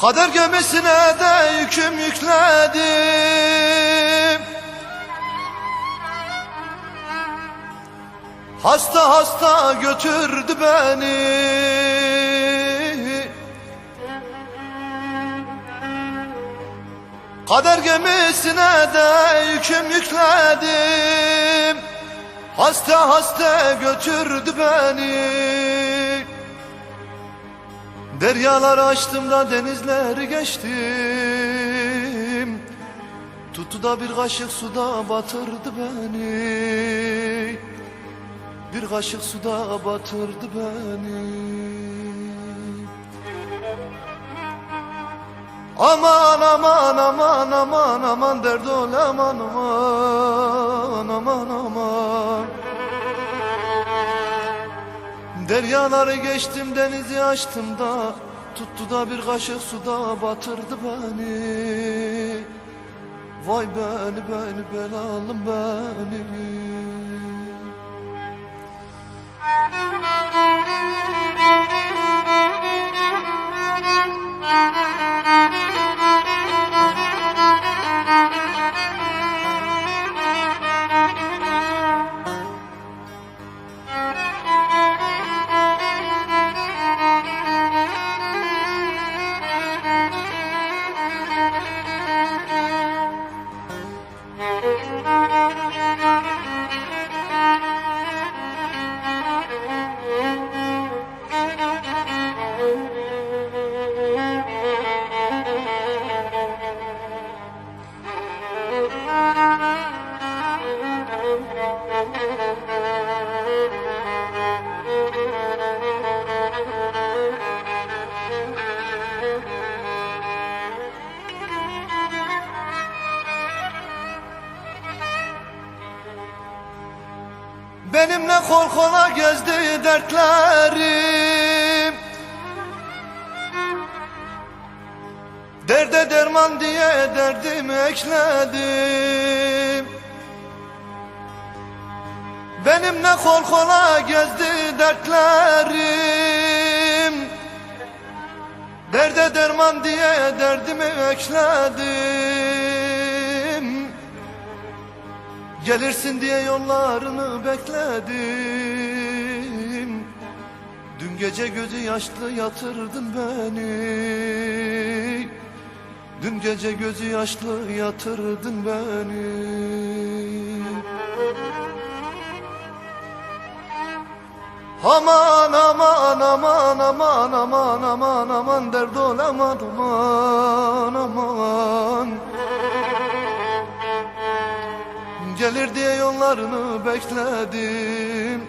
Kader gemisine de yüküm yükledim. Hasta hasta götürdü beni. Kader gemisine de yüküm yükledim. Hasta hasta götürdü beni Deryalar açtım da denizleri geçtim. Tuttu da bir kaşık suda batırdı beni. Bir kaşık suda batırdı beni. Aman aman aman aman aman derdi ol aman aman aman aman Deryaları geçtim denizi açtım da Tuttu da bir kaşık suda batırdı beni. Vay beni beni belalım beni Benimle kol kola gezdi dertlerim. Derde derman diye derdimi ekledim. Benimle kol kola gezdi dertlerim. Derde derman diye derdimi ekledim Gelirsin diye yollarını bekledim. Dün gece gözü yaşlı yatırdın beni. Dün gece gözü yaşlı yatırdın beni. Aman aman aman aman aman aman aman dert ol aman aman aman Gelir diye yollarını bekledim.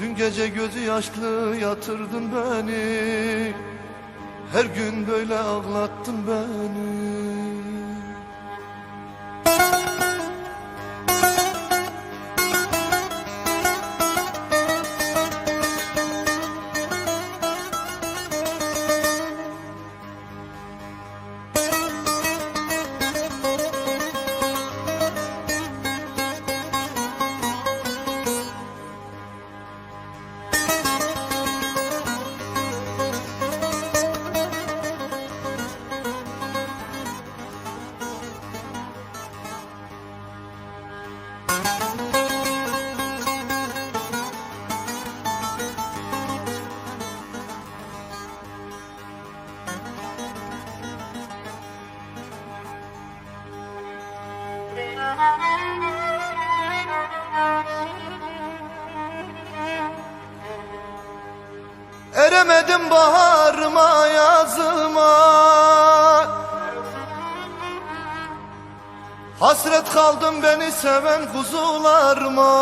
Dün gece gözü yaşlı yatırdın beni. Her gün böyle ağlattın beni Eremedim baharıma yazıma. Hasret kaldım beni seven kuzularıma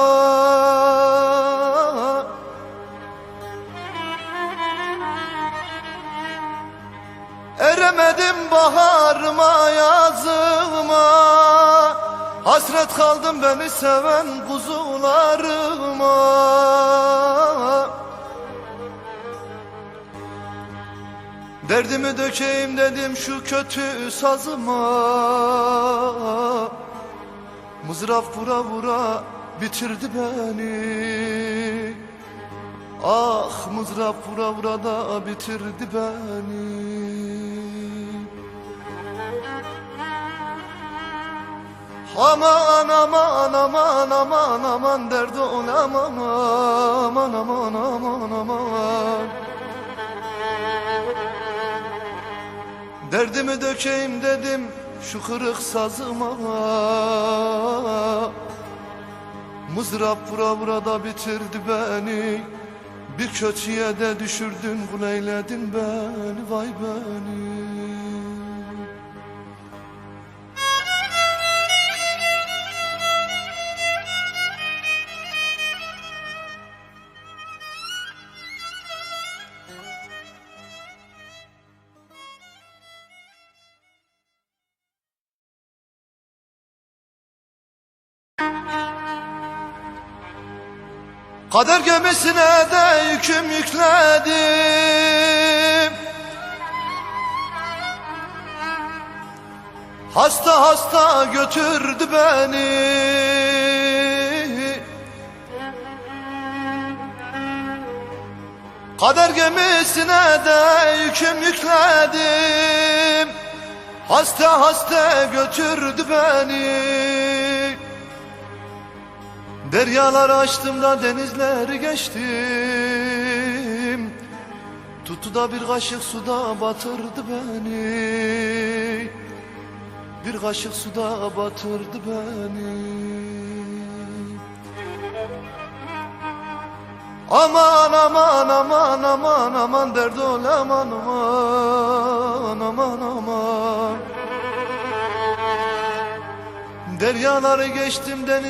Eremedim baharıma yazıma Hasret kaldım beni seven kuzularıma. Derdimi dökeyim dedim şu kötü sazıma. Mızraf vura vura bitirdi beni. Ah mızrap vura vura da bitirdi beni Aman aman aman aman aman derdi olamam aman aman aman aman Derdimi dökeyim dedim şu kırık sazıma. Mızrap vura vura da bitirdi beni Bir kötüye de düşürdün kul eyledin beni vay beni Kader gemisine de yüküm yükledim. Hasta hasta götürdü beni. Kader gemisine de yüküm yükledim. Hasta hasta götürdü beni Deryalar açtım da denizleri geçtim Tuttu da bir kaşık suda batırdı beni. Bir kaşık suda batırdı beni. Aman aman aman aman aman derdi ol aman aman aman aman. Deryaları geçtim deniz